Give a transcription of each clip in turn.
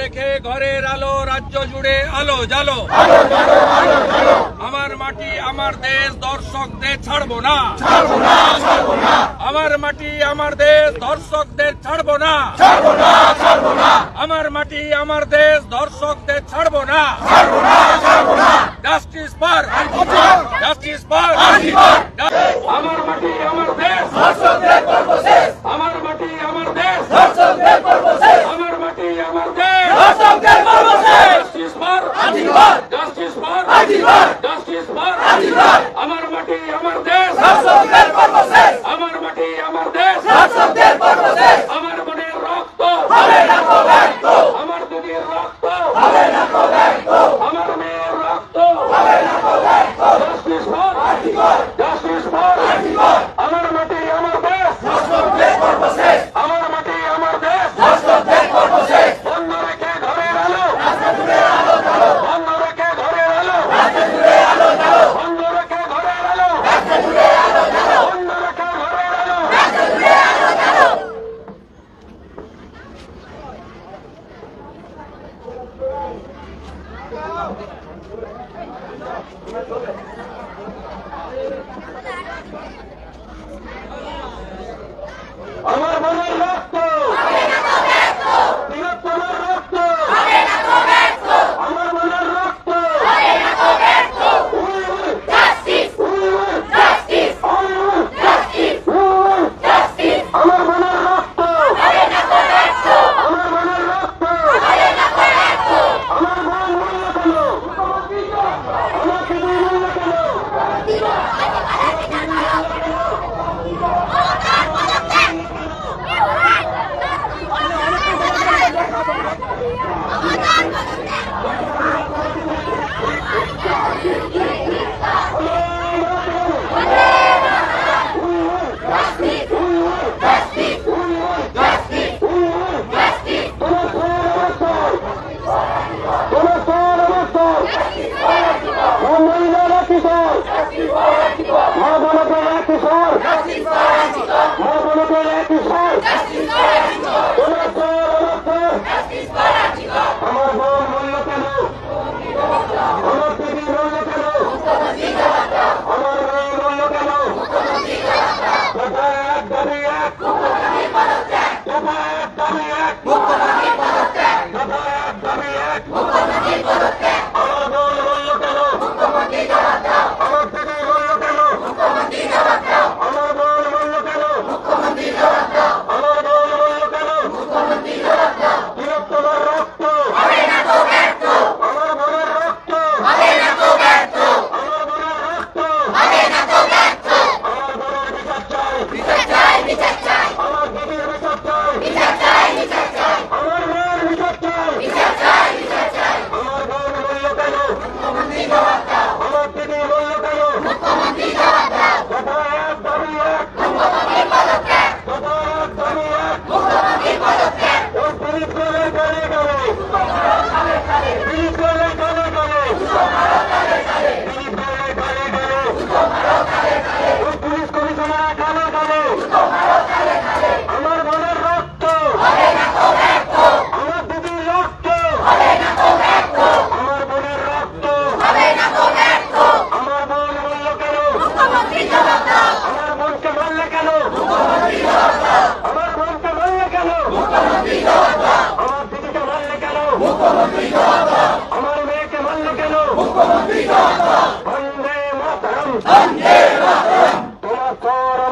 রেখে ঘরের আলো রাজ্য জুড়ে আলো জালো আমার মাটি আমার দেশ দর্শকদের ছাড়বো না। আমার মাটি আমার দেশ দর্শকদের ছাড়বো না। আমার মাটি আমার দেশ দর্শকদের ছাড়বো না। জাস্টিস পর জাস্টিস পর আমার মাটি আমার দেশ Come on, Dad! আমার মনের রক্ত কিশোর মা বলো তো এক কিশোর মা বলো তো কিশোর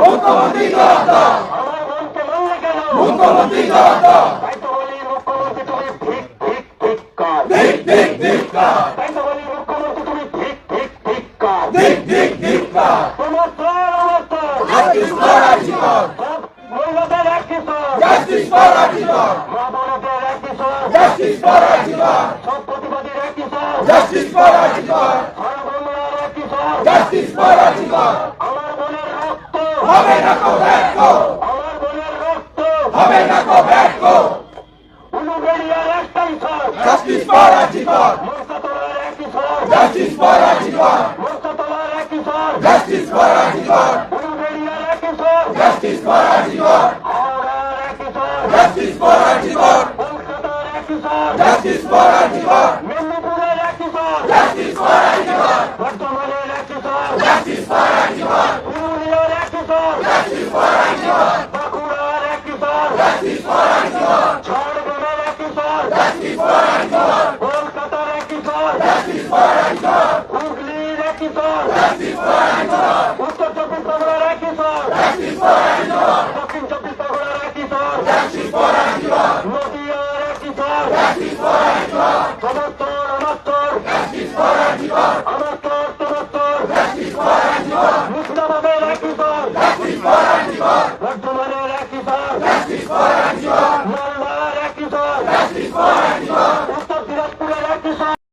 মুখ্যমন্ত্রী দাদা মুখ্যমন্ত্রী দাদা ঠিক ঠিক ঠিক কার ঠিক ঠিক ঠিক কার Justice for our Kishore! Justice for our Kishore! Justice for our Kishore! Justice for our Kishore! Justice for our Kishore! হবে না কো বোনের রক্ত হবে না কো ব্যর্থ উলুবেড়িয়ার একটাই সব জাস্টিস ফর আর্জিকর মস্তাতলার একই সব জাস্টিস ফর আর্জিকর মস্তাতলার একই সব জাস্টিস ফর আর্জিকর উলুবেড়িয়ার একই সব জাস্টিস ফর আর্জিকর কলকাতার একটি আর্জিকর হুগলির একটি সব